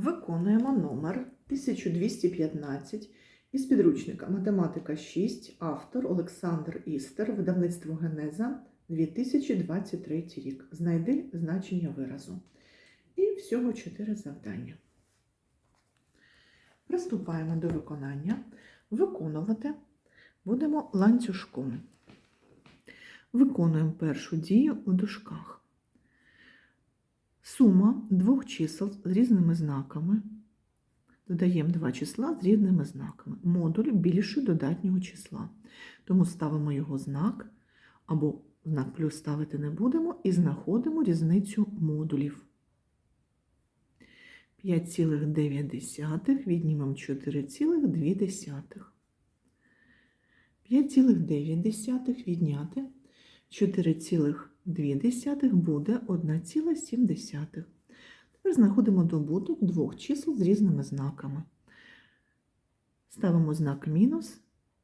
Виконуємо номер 1215 із підручника Математика 6, автор Олександр Істер, видавництво Генеза 2023 рік. Знайди значення виразу. І всього 4 завдання. Приступаємо до виконання. Виконувати будемо ланцюжком. Виконуємо першу дію у дужках. Сума двох чисел з різними знаками. Додаємо два числа з різними знаками. Модуль більше додатнього числа. Тому ставимо його знак, або знак плюс ставити не будемо, і знаходимо різницю модулів. 5,9 віднімемо 4,2. 5,9 відняти 4,2 буде 1,7. Тепер знаходимо добуток двох чисел з різними знаками. Ставимо знак мінус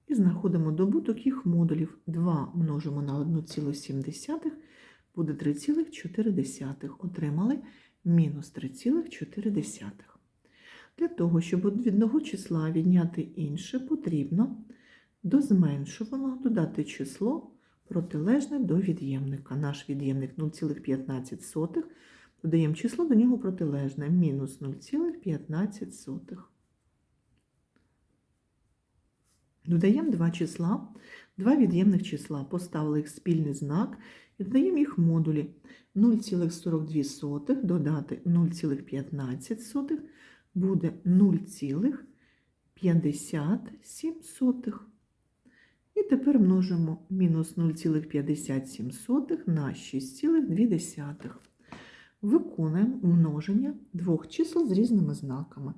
і знаходимо добуток їх модулів. 2 множимо на 1,7 буде 3,4. Отримали мінус 3,4. Для того, щоб від одного числа відняти інше, потрібно до зменшуваного додати число протилежне до від'ємника. Наш від'ємник 0,15. Додаємо число до нього протилежне мінус 0,15. Додаємо два числа, два від'ємних числа, поставили їх спільний знак і додаємо їх модулі 0,42 додати 0,15 буде 0,57. І тепер множимо мінус 0,57 на 6,2. Виконуємо множення двох чисел з різними знаками.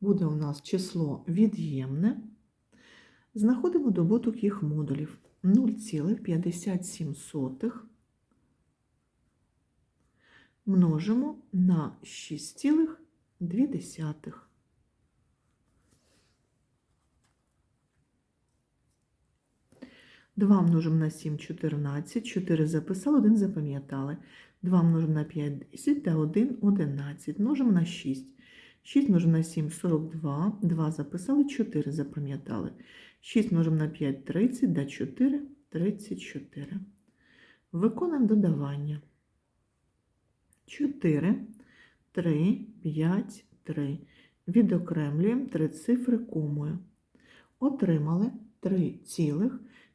Буде у нас число від'ємне. Знаходимо добуток їх модулів 0,57 множимо на 6,2. Два множимо на 7 – 14, 4 записали, 1 запам'ятали. 2 множимо на 5 – 10 та 1 – 11. Множимо на 6. 6 множимо на 7 – 42, 2 записали, 4 запам'ятали. 6 множимо на 5 – 30, да 4 – 34. Виконуємо додавання. 4, 3, 5, 3. Відокремлюємо три цифри комою. Отримали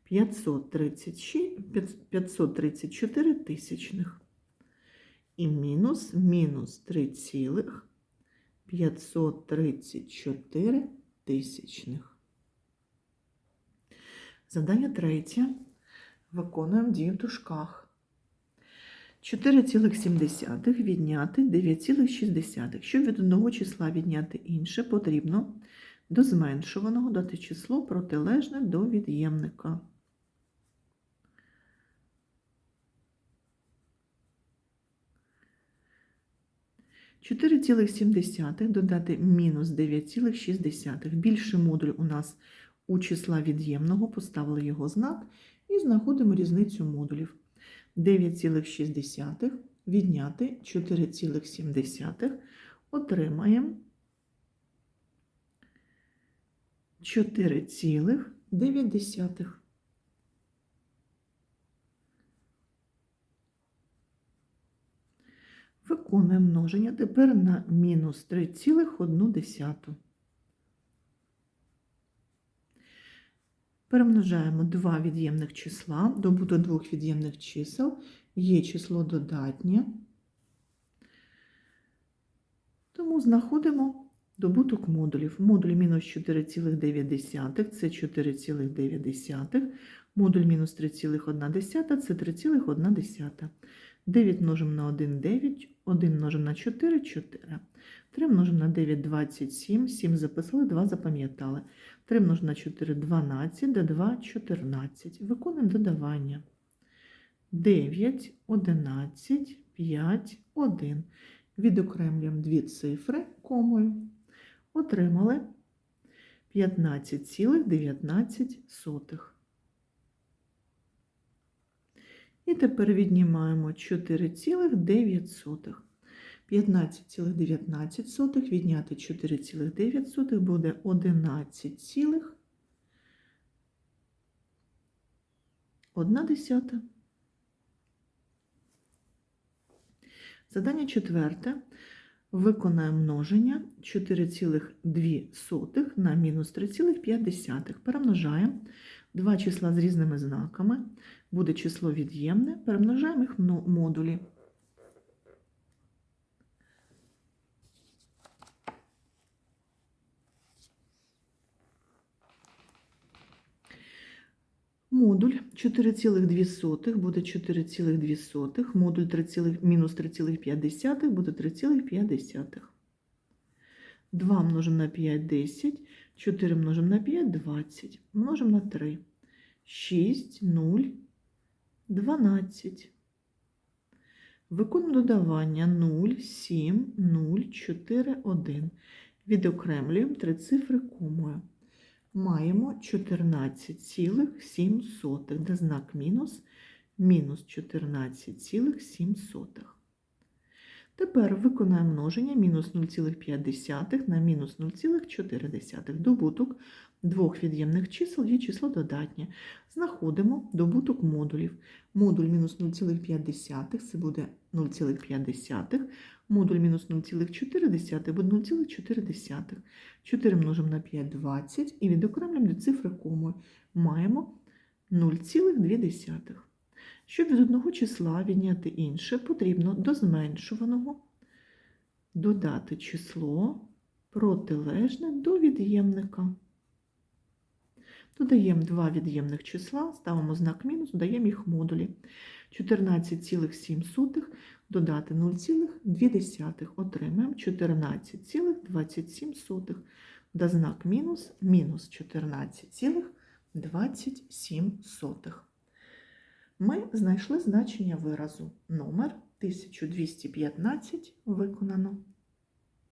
3,534 тисячних. І мінус мінус 3,534 тисячних. Задання третє. Виконуємо дію в дужках. 4,7 відняти 9,6. Щоб від одного числа відняти інше, потрібно до зменшуваного дати число протилежне до від'ємника. Чотири цілих сімдесятих додати мінус 9,6. Більший модуль у нас у числа від'ємного, поставили його знак і знаходимо різницю модулів. 9,6 відняти 4,7 отримаємо 4,9. Виконуємо множення тепер на мінус 3,1. Перемножаємо два від'ємних числа, добуток двох від'ємних чисел, є число додатнє, тому знаходимо добуток модулів. Модуль мінус 4,9 це 4,9, модуль мінус 3,1 це 3,1. 9 множимо на 1 – 9, 1 множимо на 4 – 4. 3 множимо на 9 – 27, 7 записали, 2 запам'ятали. 3 множимо на 4 – 12, до 2 – 14. Виконуємо додавання. 9, 11, 5, 1. Відокремлюємо дві цифри комою. Отримали 15,19. І тепер віднімаємо 4,9. 15,19 відняти 4,9 буде 11 1. Задання четверте. Виконає множення 4,2 на мінус 3,5. Перемножаємо два числа з різними знаками. Буде число від'ємне. Перемножаємо їх модулі. Модуль 4,2 буде 4,2, модуль 3, мінус 3,5 буде 3,5. 2 множимо на 5 – 10, 4 множимо на 5 – 20, множимо на 3. 6, 0, 12. Виконуємо додавання 0, 7, 0, 4, 1. Відокремлюємо три цифри комою. Маємо 14,7, де знак мінус, мінус 14,7. Тепер виконаємо множення мінус 0,5 на мінус 0,4. Добуток двох від'ємних чисел є число додатнє. Знаходимо добуток модулів. Модуль мінус 0,5 це буде 0,5. Модуль мінус 0,4 буде 0,4. 4 множимо на 5 – 20 і відокремлюємо до цифри комою. Маємо 0,2. Щоб від одного числа відняти інше, потрібно до зменшуваного додати число протилежне до від'ємника. Додаємо два від'ємних числа, ставимо знак мінус, додаємо їх модулі. 14,7 додати 0,2 отримаємо 14,27. Да знак мінус мінус 14,27. Ми знайшли значення виразу. Номер 1215 виконано.